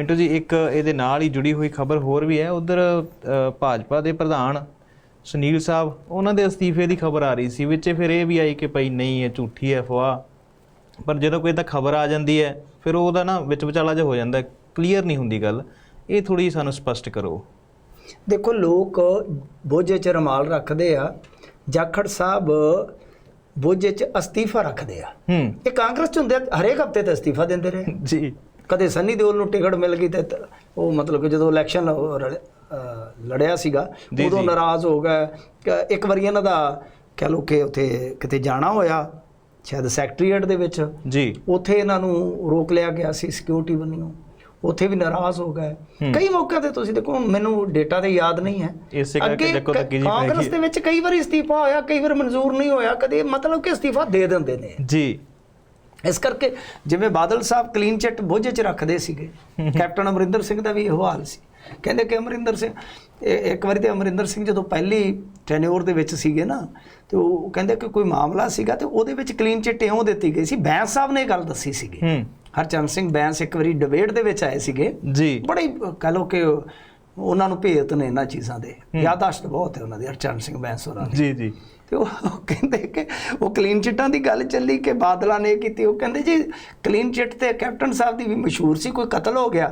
ਮਿੰਟੂ ਜੀ ਇੱਕ ਇਹਦੇ ਨਾਲ ਹੀ ਜੁੜੀ ਹੋਈ ਖਬਰ ਹੋਰ ਵੀ ਹੈ। ਉਧਰ ਭਾਜਪਾ ਦੇ ਪ੍ਰਧਾਨ ਸੁਨੀਲ ਸਾਹਿਬ ਉਹਨਾਂ ਦੇ ਅਸਤੀਫੇ ਦੀ ਖਬਰ ਆ ਰਹੀ ਸੀ ਵਿੱਚ ਫਿਰ ਇਹ ਵੀ ਆਈ ਕਿ ਭਾਈ ਨਹੀਂ ਇਹ ਝੂਠੀ ਹੈ ਅਫਵਾਹ। ਪਰ ਜਦੋਂ ਕੋਈ ਤਾਂ ਖਬਰ ਆ ਜਾਂਦੀ ਹੈ ਫਿਰ ਉਹਦਾ ਨਾ ਵਿੱਚ ਵਿਚਾਲਾ ਜਿਹਾ ਹੋ ਜਾਂਦਾ ਕਲੀਅਰ ਨਹੀਂ ਹੁੰਦੀ ਗੱਲ। ਇਹ ਥੋੜੀ ਸਾਨੂੰ ਸਪਸ਼ਟ ਕਰੋ। ਦੇਖੋ ਲੋਕ ਬੋਝੇ 'ਚ ਰਮਾਲ ਰੱਖਦੇ ਆ ਜਾਖੜ ਸਾਹਿਬ ਬੋਝੇ 'ਚ ਅਸਤੀਫਾ ਰੱਖਦੇ ਆ। ਹੂੰ। ਇਹ ਕਾਂਗਰਸ 'ਚ ਹੁੰਦੇ ਹਰੇਕ ਹਫ਼ਤੇ ਤੇ ਅਸਤੀਫਾ ਦਿੰਦੇ ਰਹੇ ਜੀ। ਕਦੇ ਸੰਨੀ ਦਿਓਲ ਨੂੰ ਟਿਕਟ ਮਿਲ ਗਈ ਤੇ ਤ- ਉਹ ਮਤਲਬ ਕਿ ਜਦੋਂ ਇਲੈਕਸ਼ਨ ਲੜਿਆ ਸੀਗਾ ਉਦੋਂ। ਨਾਰਾਜ਼ ਹੋ ਗਏ। ਕ- ਇੱਕ ਵਾਰੀ ਇਹਨਾਂ ਦਾ ਕਹਿ ਲੋ ਕਿ ਉੱਥੇ ਕਿਤੇ ਜਾਣਾ ਹੋਇਆ ਸ਼ਾਇਦ ਸੈਕਟਰੀਏਟ ਦੇ ਵਿੱਚ। ਜੀ। ਉੱਥੇ ਇਹਨਾਂ ਨੂੰ ਰੋਕ ਲਿਆ ਗਿਆ ਸੀ ਸਿਕਿਉਰਿਟੀ ਵੱਲੋਂ। ਉੱਥੇ ਵੀ ਨਾਰਾਜ਼ ਹੋ ਗਏ। ਕਈ ਮੌਕਿਆਂ ਤੇ ਤੁਸੀਂ ਦੇਖੋ ਮੈਨੂੰ ਡੇਟਾ ਤੇ ਯਾਦ ਨਹੀਂ ਹੈ। ਇਸੇ ਕਰਕੇ ਅੱਗੇ ਜੱਕੋ ਤੱਕੀ ਜੀ ਪੈ ਕਾਂਗਰਸ ਦੇ ਵਿੱਚ ਕਈ ਵਾਰ ਇਸਤੀਫਾ ਹੋਇਆ ਕਈ ਵਾਰ ਮਨਜ਼ੂਰ ਨਹੀਂ ਹੋਇਆ ਕਦੇ ਮਤਲਬ ਕਿ ਇਸਤੀਫਾ ਦੇ ਦਿੰਦੇ ਨੇ। ਜੀ। ਇਸ ਕਰਕੇ ਜਿਵੇਂ ਬਾਦਲ ਸਾਹਿਬ ਕਲੀਨ ਚਿੱਟ ਬੋਝੇ 'ਚ ਰੱਖਦੇ ਸੀਗੇ ਕੈਪਟਨ ਅਮਰਿੰਦਰ ਸਿੰਘ ਦਾ ਵੀ ਇਹੋ ਹਾਲ ਸੀ। ਕਹਿੰਦੇ ਕਿ ਅਮਰਿੰਦਰ ਸਿੰਘ ਇੱਕ ਵਾਰੀ ਤੇ ਅਮਰਿੰਦਰ ਸਿੰਘ ਜਦੋਂ ਪਹਿਲੀ ਟੈਨਿਓਰ ਦੇ ਵਿੱਚ ਸੀਗੇ ਨਾ ਤੇ ਉਹ ਕਹਿੰਦੇ ਕਿ ਕੋਈ ਮਾਮਲਾ ਸੀਗਾ ਤੇ ਉਹਦੇ ਵਿੱਚ ਕਲੀਨ ਚਿੱਟ ਇਉਂ ਦਿੱਤੀ ਗਈ ਸੀ ਬੈਂਸ ਸਾਹਿਬ ਨੇ ਇਹ ਗੱਲ ਦੱਸੀ ਸੀਗੀ। ਹਰਚੰਦ ਸਿੰਘ ਬੈਂਸ ਇੱਕ ਵਾਰੀ ਡਿਬੇਟ ਦੇ ਵਿੱਚ ਆਏ ਸੀਗੇ। ਜੀ। ਬੜੇ ਕਹਿ ਲਓ ਕਿ ਉਹਨਾਂ ਨੂੰ ਭੇਤ ਨੇ ਇਹਨਾਂ ਚੀਜ਼ਾਂ ਦੇ। ਯਾਦਾਸ਼ਤ ਬਹੁਤ ਹੈ ਉਹਨਾਂ ਦੀ ਹਰਚੰਦ ਸਿੰਘ ਬੈਂਸ ਹੋਰਾਂ ਦੀ। ਜੀ ਜੀ। ਤੇ ਉਹ ਕਹਿੰਦੇ ਕਿ ਉਹ ਕਲੀਨ ਚਿੱਟਾਂ ਦੀ ਗੱਲ ਚੱਲੀ ਕਿ ਬਾਦਲਾਂ ਨੇ ਕੀਤੀ। ਉਹ ਕਹਿੰਦੇ ਜੀ ਕਲੀਨ ਚਿੱਟ ਤੇ ਕੈਪਟਨ ਸਾਹਿਬ ਦੀ ਵੀ ਮਸ਼ਹੂਰ ਸੀ ਕੋਈ ਕਤਲ ਹੋ ਗਿਆ।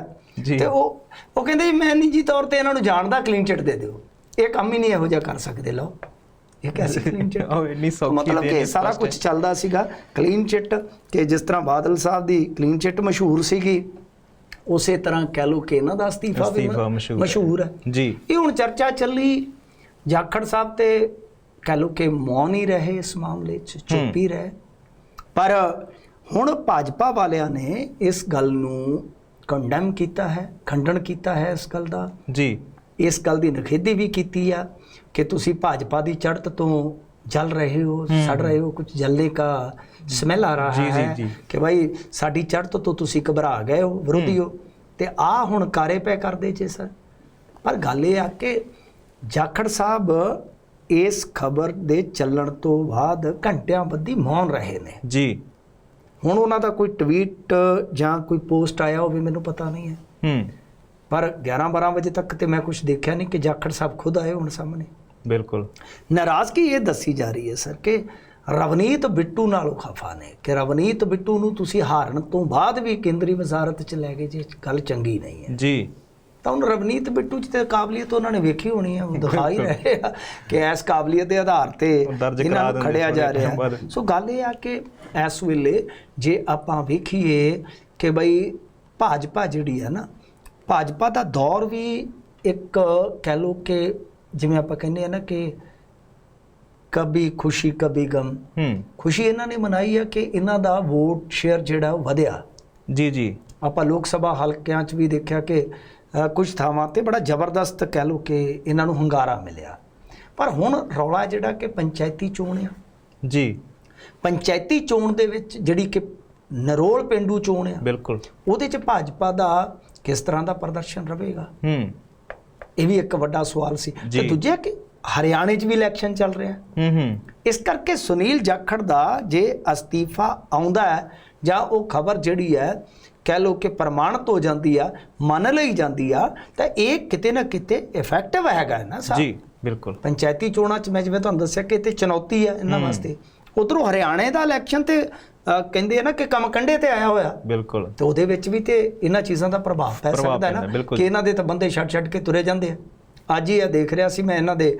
ਤੇ ਉਹ ਉਹ ਕਹਿੰਦੇ ਜੀ ਮੈਂ ਨਿੱਜੀ ਤੌਰ ਤੇ ਇਹਨਾਂ ਨੂੰ ਜਾਣਦਾ ਕਲੀਨ ਚਿੱਟ ਦੇ ਦਿਓ। ਇਹ ਕੰਮ ਹੀ ਨਹੀਂ ਇਹੋ ਜਿਹਾ ਕਰ ਸਕਦੇ ਲਓ। ਇਹ ਕੈਸੀ ਕਲੀਨ ਚਿੱਟ ਉਹ ਇੰਨੀ ਸੌਖੀ ਮਤਲਬ ਕਿ ਸਾਰਾ ਕੁਝ ਚੱਲਦਾ ਸੀਗਾ। ਕਲੀਨ ਚਿੱਟ ਕਿ ਜਿਸ ਤਰ੍ਹਾਂ ਬਾਦਲ ਸਾਹਿਬ ਦੀ ਕਲੀਨ ਚਿੱਟ ਮਸ਼ਹੂਰ ਸੀਗੀ ਉਸੇ ਤਰ੍ਹਾਂ ਕਹਿ ਲਓ ਕਿ ਇਹਨਾਂ ਦਾ ਅਸਤੀਫਾ ਵੀ। ਮਸ਼ਹੂਰ ਹੈ। ਜੀ। ਇਹ ਹੁਣ ਚਰਚਾ ਚੱਲੀ ਜਾਖੜ ਸਾਹਿਬ ਤੇ ਕਹਿ ਲਓ ਕਿ ਮੌਨ ਹੀ ਰਹੇ ਇਸ ਮਾਮਲੇ 'ਚ ਚੁੱਪ ਹੀ ਰਹੇ। ਪਰ ਹੁਣ ਭਾਜਪਾ ਵਾਲਿਆਂ ਨੇ ਇਸ ਗੱਲ ਨੂੰ ਕੰਡੈਮ ਕੀਤਾ ਹੈ ਖੰਡਨ ਕੀਤਾ ਹੈ ਇਸ ਗੱਲ ਦਾ। ਜੀ। ਇਸ ਗੱਲ ਦੀ ਨਖੇਦੀ ਵੀ ਕੀਤੀ ਆ ਕਿ ਤੁਸੀਂ ਭਾਜਪਾ ਦੀ ਚੜ੍ਹਤ ਤੋਂ ਜਲ ਰਹੇ ਹੋ ਸੜ ਰਹੇ ਹੋ ਕੁਝ ਜਲਨੇ ਕਾ ਸਮੈਲ ਆ ਰਹਾ ਹੈ। ਕਿ ਭਾਈ ਸਾਡੀ ਚੜ੍ਹਤ ਤੋਂ ਤੁਸੀਂ ਘਬਰਾ ਗਏ ਹੋ ਵਿਰੋਧੀ ਹੋ। ਤੇ ਆ ਹੁਣ ਕਾਰੇ ਪੈ ਕਰਦੇ ਜੇ ਸਰ। ਪਰ ਗੱਲ ਇਹ ਆ ਕਿ ਜਾਖੜ ਸਾਹਿਬ ਇਸ ਖਬਰ ਦੇ ਚੱਲਣ ਤੋਂ ਬਾਅਦ ਘੰਟਿਆਂ ਬੱਧੀ ਮੌਨ ਰਹੇ ਨੇ। ਜੀ। ਹੁਣ ਉਹਨਾਂ ਦਾ ਕੋਈ ਟਵੀਟ ਜਾਂ ਕੋਈ ਪੋਸਟ ਆਇਆ ਹੋਵੇ ਮੈਨੂੰ ਪਤਾ ਨਹੀਂ ਹੈ। ਹੂੰ। ਪਰ 11 12 ਵਜੇ ਤੱਕ ਤੇ ਮੈਂ ਕੁਝ ਦੇਖਿਆ ਨਹੀਂ ਕਿ ਜਾਖੜ ਸਾਹਿਬ ਖੁਦ ਆਏ ਹੁਣ ਸਾਹਮਣੇ। ਬਿਲਕੁਲ। ਨਾਰਾਜ਼ਗੀ ਇਹ ਦੱਸੀ ਜਾ ਰਹੀ ਹੈ ਸਰ ਕਿ ਰਵਨੀਤ ਬਿੱਟੂ ਨਾਲੋਂ ਖਫਾ ਨੇ ਕਿ ਰਵਨੀਤ ਬਿੱਟੂ ਨੂੰ ਤੁਸੀਂ ਹਾਰਨ ਤੋਂ ਬਾਅਦ ਵੀ ਕੇਂਦਰੀ ਵਜ਼ਾਰਤ 'ਚ ਲੈ ਗਏ ਜੇ ਗੱਲ ਚੰਗੀ ਨਹੀਂ ਹੈ। ਜੀ। ਤਾਂ ਹੁਣ ਰਵਨੀਤ ਬਿੱਟੂ 'ਚ ਤੇ ਕਾਬਲੀਅਤ ਉਹਨਾਂ ਨੇ ਵੇਖੀ ਹੋਣੀ ਹੈ ਉਹ ਦਿਖਾ ਹੀ ਰਹੇ ਆ ਕਿ ਇਸ ਕਾਬਲੀਅਤ ਦੇ ਆਧਾਰ ਤੇ ਇਹਨਾਂ ਨੂੰ ਖੜਿਆ ਜਾ ਰਿਹਾ। ਸੋ ਗੱਲ ਇਹ ਆ ਕਿ ਇਸ ਵੇਲੇ ਜੇ ਆਪਾਂ ਵੇਖੀਏ ਕਿ ਬਈ ਭਾਜਪਾ ਜਿਹੜੀ ਹੈ ਨਾ ਭਾਜਪਾ ਦਾ ਦੌਰ ਵੀ ਇੱਕ ਕਹਿ ਲੋ ਕਿ ਜਿਵੇਂ ਆਪਾਂ ਕਹਿੰਦੇ ਆ ਨਾ ਕਿ ਕਭੀ ਖੁਸ਼ੀ ਕਭੀ ਗਮ। ਹੂੰ। ਖੁਸ਼ੀ ਇਹਨਾਂ ਨੇ ਮਨਾਈ ਆ ਕਿ ਇਹਨਾਂ ਦਾ ਵੋਟ ਸ਼ੇਅਰ ਜਿਹੜਾ ਵਧਿਆ। ਜੀ ਜੀ। ਆਪਾਂ ਲੋਕ ਸਭਾ ਹਲਕਿਆਂ 'ਚ ਵੀ ਦੇਖਿਆ ਕਿ ਕੁਝ ਥਾਵਾਂ ਤੇ ਬੜਾ ਜ਼ਬਰਦਸਤ ਕਹਿ ਲੋ ਕਿ ਇਹਨਾਂ ਨੂੰ ਹੰਗਾਰਾ ਮਿਲਿਆ। ਪਰ ਹੁਣ ਰੌਲਾ ਜਿਹੜਾ ਕਿ ਪੰਚਾਇਤੀ ਚੋਣ ਆ। ਜੀ। ਪੰਚਾਇਤੀ ਚੋਣ ਦੇ ਵਿੱਚ ਜਿਹੜੀ ਕਿ ਨਰੋਲ ਪਿੰਡੂ ਚੋਣ ਆ ਬਿਲਕੁਲ। ਉਹਦੇ 'ਚ ਭਾਜਪਾ ਦਾ ਕਿਸ ਤਰ੍ਹਾਂ ਦਾ ਪ੍ਰਦਰਸ਼ਨ ਰਹੇਗਾ? ਹੂੰ। ਇਹ ਵੀ ਇੱਕ ਵੱਡਾ ਸਵਾਲ ਸੀ। ਤੇ ਦੂਜਾ ਕਿ ਹਰਿਆਣੇ 'ਚ ਵੀ ਇਲੈਕਸ਼ਨ ਚੱਲ ਰਿਹਾ। ਹੂੰ ਹੂੰ। ਇਸ ਕਰਕੇ ਸੁਨੀਲ ਜਾਖੜ ਦਾ ਜੇ ਅਸਤੀਫਾ ਆਉਂਦਾ ਹੈ ਜਾਂ ਉਹ ਖਬਰ ਜਿਹੜੀ ਹੈ ਕਹਿ ਲੋ ਕਿ ਪ੍ਰਮਾਣਿਤ ਹੋ ਜਾਂਦੀ ਆ ਮੰਨ ਲਈ ਜਾਂਦੀ ਆ ਤਾਂ ਇਹ ਕਿਤੇ ਨਾ ਕਿਤੇ ਇਫੈਕਟਿਵ ਹੈਗਾ ਨਾ ਸਾਹਿਬ। ਜੀ ਬਿਲਕੁਲ। ਪੰਚਾਇਤੀ ਚੋਣਾਂ 'ਚ ਮੈਂ ਜਿਵੇਂ ਤੁਹਾਨੂੰ ਦੱਸਿਆ ਕਿ ਇਹ ਚੁਣੌਤੀ ਆ ਇਹਨਾਂ ਵਾਸਤੇ। ਉਧਰੋਂ ਹਰਿਆਣੇ ਦਾ ਇਲੈਕਸ਼ਨ ਤੇ ਕਹਿੰਦੇ ਆ ਨਾ ਕਿ ਕੰਮ ਕੰਡੇ ਤੇ ਆਇਆ ਹੋਇਆ। ਬਿਲਕੁਲ। ਤੇ ਉਹਦੇ ਵਿੱਚ ਵੀ ਤੇ ਇਹਨਾਂ ਚੀਜ਼ਾਂ ਦਾ ਪ੍ਰਭਾਵ ਪੈ ਸਕਦਾ ਹੈ ਨਾ। ਕਿ ਇਹਨਾਂ ਦੇ ਤਾਂ ਬੰਦੇ ਛੱਡ ਛੱਡ ਕੇ ਤੁਰੇ ਜਾਂਦੇ ਆ। ਅੱਜ ਹੀ ਇਹ ਦੇਖ ਰਿਹਾ ਸੀ ਮੈਂ ਇਹਨਾਂ ਦੇ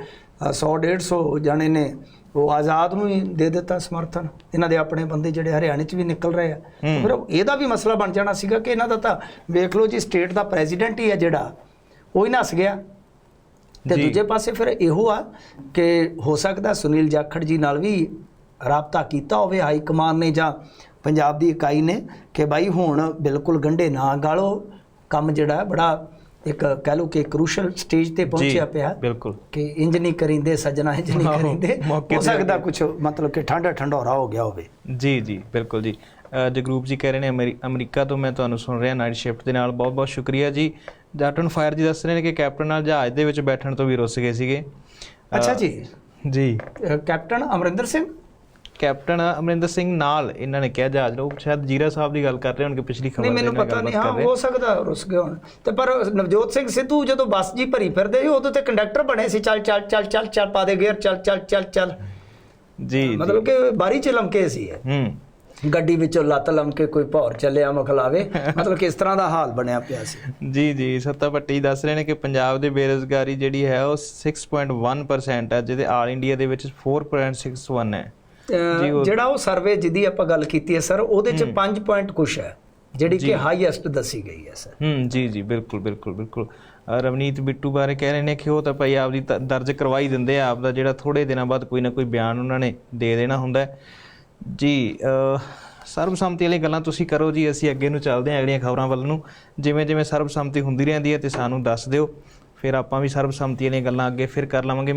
100 150 ਜਾਣੇ ਨੇ ਉਹ ਆਜ਼ਾਦ ਨੂੰ ਹੀ ਦੇ ਦਿੱਤਾ ਸਮਰਥਨ। ਇਹਨਾਂ ਦੇ ਆਪਣੇ ਬੰਦੇ ਜਿਹੜੇ ਹਰਿਆਣੇ 'ਚ ਵੀ ਨਿਕਲ ਰਹੇ ਆ। ਫਿਰ ਇਹਦਾ ਵੀ ਮਸਲਾ ਬਣ ਜਾਣਾ ਸੀਗਾ ਕਿ ਇਹਨਾਂ ਦਾ ਤਾਂ ਵੇਖ ਲਓ ਜੀ ਸਟੇਟ ਦਾ ਪ੍ਰੈਜ਼ੀਡੈਂਟ ਹੀ ਹੈ ਜਿਹੜਾ ਉਹ ਹੀ ਨਸ ਗਿਆ। ਤੇ। ਦੂਜੇ ਪਾਸੇ ਫਿਰ ਇਹੋ ਆ ਕਿ ਹੋ ਸਕਦਾ ਸੁਨੀਲ ਜਾਖੜ ਜੀ ਨਾਲ ਵੀ ਰਾਬਤਾ ਕੀਤਾ ਹੋਵੇ ਹਾਈ ਕਮਾਨ ਨੇ ਜਾਂ ਪੰਜਾਬ ਦੀ ਇਕਾਈ ਨੇ ਕਿ ਬਾਈ ਹੁਣ ਬਿਲਕੁਲ ਗੰਢੇ ਨਾ ਗਾਲੋ ਕੰਮ ਜਿਹੜਾ ਬੜਾ ਇੱਕ ਕਹਿ ਲਓ ਕਿ ਕਰੂਸ਼ਲ ਸਟੇਜ ਤੇ ਪਹੁੰਚਿਆ ਪਿਆ ਬਿਲਕੁਲ। ਕਿ ਇੰਜ ਨਹੀਂ ਕਰਿੰਦੇ ਸੱਜਣਾ ਇੰਜ ਨਹੀਂ ਕਰਿੰਦੇ। ਹੋ ਸਕਦਾ। ਕੁਝ ਮਤਲਬ ਕਿ ਠੰਡਾ ਠੰਡੋਰਾ ਹੋ ਗਿਆ ਹੋਵੇ। ਜੀ ਜੀ ਬਿਲਕੁਲ ਜੀ। ਜਗਰੂਪ ਜੀ ਕਹਿ ਰਹੇ ਨੇ ਅਮਰੀ- ਅਮਰੀਕਾ ਤੋਂ ਮੈਂ ਤੁਹਾਨੂੰ ਸੁਣ ਰਿਹਾ ਨਾਈਟ ਸ਼ਿਫਟ ਦੇ ਨਾਲ ਬਹੁਤ ਬਹੁਤ ਸ਼ੁਕਰੀਆ ਜੀ। ਜਾਟਨ ਫਾਇਰ ਜੀ ਦੱਸ ਰਹੇ ਨੇ ਕਿ ਕੈਪਟਨ ਨਾਲ ਜਹਾਜ਼ ਦੇ ਵਿੱਚ ਬੈਠਣ ਤੋਂ ਵੀ ਰੁੱਸ ਗਏ ਸੀਗੇ। ਅੱਛਾ ਜੀ। ਜੀ। ਕੈਪਟਨ ਅਮਰਿੰਦਰ ਸਿੰਘ? ਕੈਪਟਨ ਅਮਰਿੰਦਰ ਸਿੰਘ ਨਾਲ ਇਹਨਾਂ ਨੇ ਕਿਹਾ ਜਹਾਜ਼ ਨੂੰ ਸ਼ਾਇਦ ਜੀਰਾ ਸਾਹਿਬ ਦੀ ਗੱਲ ਕਰ ਰਹੇ ਹੋਣਗੇ ਪਿਛਲੀ ਖਬਰ ਨਹੀਂ ਮੈਨੂੰ ਪਤਾ ਨਹੀਂ ਹਾਂ ਹੋ ਸਕਦਾ ਰੁੱਸ ਗਏ ਹੋਣ। ਤੇ ਪਰ ਨਵਜੋਤ ਸਿੰਘ ਸਿੱਧੂ ਜਦੋਂ ਬੱਸ ਜੀ ਭਰੀ ਫਿਰਦੇ ਸੀ ਉਦੋਂ ਤੇ ਕੰਡਕਟਰ ਬਣੇ ਸੀ ਚੱਲ ਚੱਲ ਚੱਲ ਚੱਲ ਚੱਲ ਪਾ ਦੇ ਗੇਅਰ ਚੱਲ ਚੱਲ ਚੱਲ ਚੱਲ। ਜੀ ਮਤਲਬ ਕਿ ਬਾਰੀ ਚ ਲਮਕੇ ਸੀ ਹੂੰ। ਗੱਡੀ ਵਿੱਚੋਂ ਲੱਤ ਲਮਕੇ ਕੋਈ ਭੌਰ ਚੱਲਿਆ ਮਖਲਾਵੇ ਮਤਲਬ ਕਿ ਇਸ ਤਰ੍ਹਾਂ ਦਾ ਹਾਲ ਬਣਿਆ ਪਿਆ ਸੀ। ਜੀ ਜੀ ਸੱਤਾ ਭੱਟੀ ਦੱਸ ਰਹੇ ਨੇ ਕਿ ਪੰਜਾਬ ਦੇ ਬੇਰੁਜ਼ਗਾਰੀ ਜਿਹੜੀ ਹੈ ਉਹ 6.1% ਹੈ ਜਿਹਦੇ ਆਲ ਇੰਡੀਆ ਦੇ ਵਿੱਚ 4.61 ਹੈ। ਜਿਹੜਾ ਉਹ ਸਰਵੇ ਜਿਹਦੀ ਆਪਾਂ ਗੱਲ ਕੀਤੀ ਹੈ ਸਰ ਉਹਦੇ ਚ 5 ਪੁਆਇੰਟ ਕੁਛ ਹੈ ਜਿਹੜੀ ਕਿ ਹਾਈਐਸਟ ਦੱਸੀ ਗਈ ਹੈ ਸਰ ਹੂੰ ਜੀ ਜੀ ਬਿਲਕੁਲ ਬਿਲਕੁਲ ਬਿਲਕੁਲ। ਰਵਨੀਤ ਬਿੱਟੂ ਬਾਰੇ ਕਹਿ ਰਹੇ ਨੇ ਕਿ ਉਹ ਤਾਂ ਭਾਈ ਆਪਦੀ ਤ- ਦਰਜ ਕਰਵਾਈ ਦਿੰਦੇ ਆ ਆਪਦਾ ਜਿਹੜਾ ਥੋੜੇ ਦਿਨਾਂ ਬਾਅਦ ਕੋਈ ਨਾ ਕੋਈ ਬਿਆਨ ਉਹਨਾਂ ਨੇ ਦੇ ਦੇਣਾ ਹੁੰਦਾ ਜੀ ਸਰਬਸੰਮਤੀ ਵਾਲੀ ਗੱਲਾਂ ਤੁਸੀਂ ਕਰੋ ਜੀ ਅਸੀਂ ਅੱਗੇ ਨੂੰ ਚੱਲਦੇ ਹਾਂ ਅਗਲੀਆਂ ਖਬਰਾਂ ਵੱਲ ਨੂੰ। ਜਿਵੇਂ ਜਿਵੇਂ ਸਰਬਸੰਮਤੀ ਹੁੰਦੀ ਰਹਿੰਦੀ ਹੈ ਤੇ ਸਾਨੂੰ ਦੱਸ ਦਿਓ। ਫਿਰ ਆਪਾਂ ਵੀ ਸਰਬਸੰਮਤੀ ਵਾਲੀਆਂ ਗੱਲਾਂ ਅੱਗੇ ਫਿਰ ਕਰ ਲਵਾਂਗੇ।